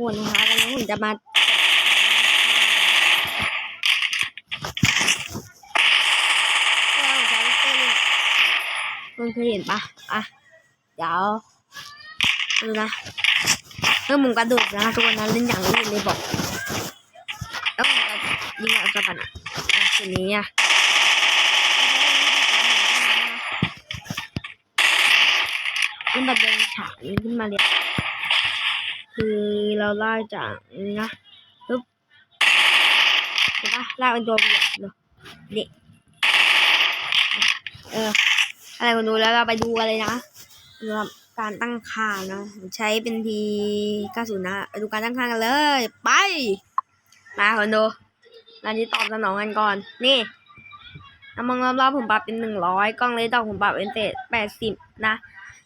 คนนะคะวันนี้ผมจะมาคุณเคยเห็นปะอะ เดี๋ยว ดูนะเมื่อมุมกระโดดนะทุกคนนะเล่นอย่างนี้เลยบอกแล้วผมจะยิงอัศปันอะอะทีนี้อะขึ้นมาเดินฉากนี้ขึ้นมาเรีย คือเราไล่จากนะปึ๊บเห็นปะไล่เป็นตัวเบียดเลยนี่เอออะไรคนดูแล้วเราไปดูกันเลยนะสำหรับการตั้งค่านะใช้เป็นที90นะไปดูการตั้งค่ากันเลย ไปมาคนดูร้านนี้ตอบสนองกันก่อน นี่น้ำมองรอบๆผมปรับเป็นหนึ่งร้อยกล้องเลยต่อผมปรับเป็นเศษแปดสิบนะ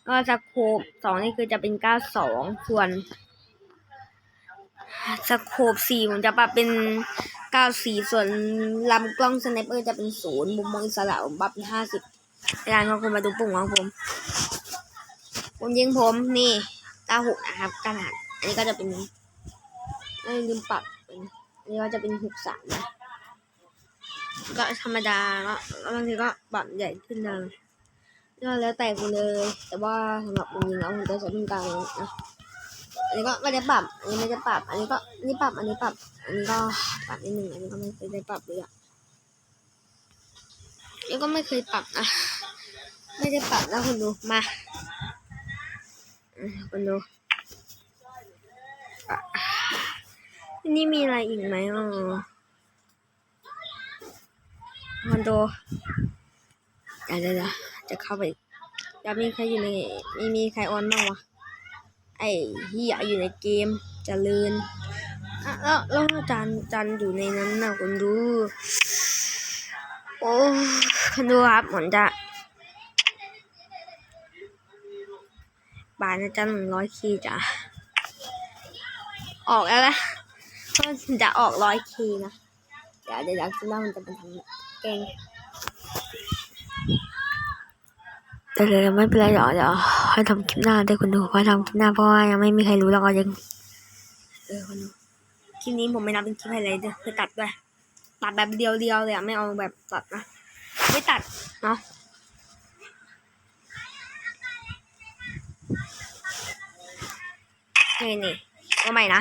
ก็สโคปสองนี่คือจะเป็นเก้าสองส่วน สโคปสี่ผมจะปรับเป็นเก้าสี่ส่วนลำกล้องสไนเปอร์จะเป็นศูนย์มุมมองอิสระผมปรับเป็นห้าสิบการของคุณมาดูปุ่มของผมผมยิงผมนี่เก้าหกนะครับขนาดอันนี้ก็จะเป็นไม่ลืมปรับเป็นอันนี้ก็จะเป็นหกสามนะก็ธรรมดาก็บางทีก็ปรับใหญ่ขึ้นนะก็แล้วแต่คุณเลย แต่ว่าสำหรับผมยิงแล้วผมจะใช้เป็นกลางนะ อันนี้ก็ไม่ได้ปรับ อันนี้ไม่ได้ปรับ อันนี้ก็นี่ปรับ อันนี้ปรับ อันนี้ก็ปรับนิดหนึ่งอันนี้ก็ไม่เคยได้ปรับเลยอะอันนี้ก็ไม่เคยปรับนะไม่ได้ปรับนะคุณดู มาคุณดูนี่มีอะไรอีกไหมอ๋อคอนโดเดี๋ยวเดี๋ยวเดี๋ยวจะเข้าไปจะมีใครอยู่ในมีมีใครออนบ้างวะ เฮียอยู่ในเกมเจะลืนแล้วแล้วจานจานอยู่ในนั้นนะคุณดู โอ้คุณดูครับเหมือนจะบาทนะจ๊ะหนึ่งร้อยคีจ้ะออกแล้วนะจะออกร้อยคีนะเดี๋ยวเดี๋ยวเดี๋ยวคิดว่ามันจะเป็นทางเก่งเดี๋ยวเดี๋ยวไม่เป็นไรเดี๋ยวเดี๋ยว ค่อยทำคลิปหน้าได้คุณดูค่อยทำคลิปหน้าเพราะว่ายังไม่มีใครรู้แล้วก็ยังเออคุณดูคลิปนี้ผมไม่นับเป็นคลิปไฮไลท์ด้วยคือตัดด้วยตัดแบบเดียวๆเลยอะไม่เอาแบบตัดนะไม่ตัดเนาะนี่นี่เอาใหม่นะ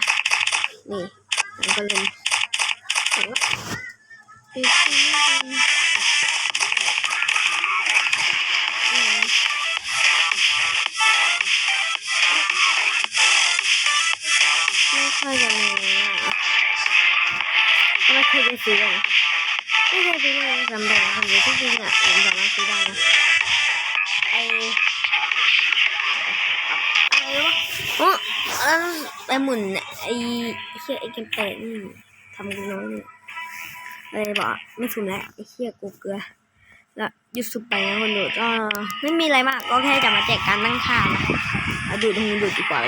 นี่มันก็เลยเห็นว่าติดกันไม่ คยได้ซื้อเลยนะไม่เคยซื้อเลยจำได้นะคนเดียวที่จริงอะผมสามารถซื้อได้นะไออะไรวะโอ้แล้วไปหมุนไอเชี่ยไอเกมเตะนี่ทำกันน้อยเลยอะไรบอกไม่ถูกแล้วไอเหี้ยกูเกลือแล้วหยุดสุดไปนะคนดูก็ไม่มีอะไรมากก็แค่จะมาแจกการตั้งค่านะดูดดูดูดีกว่า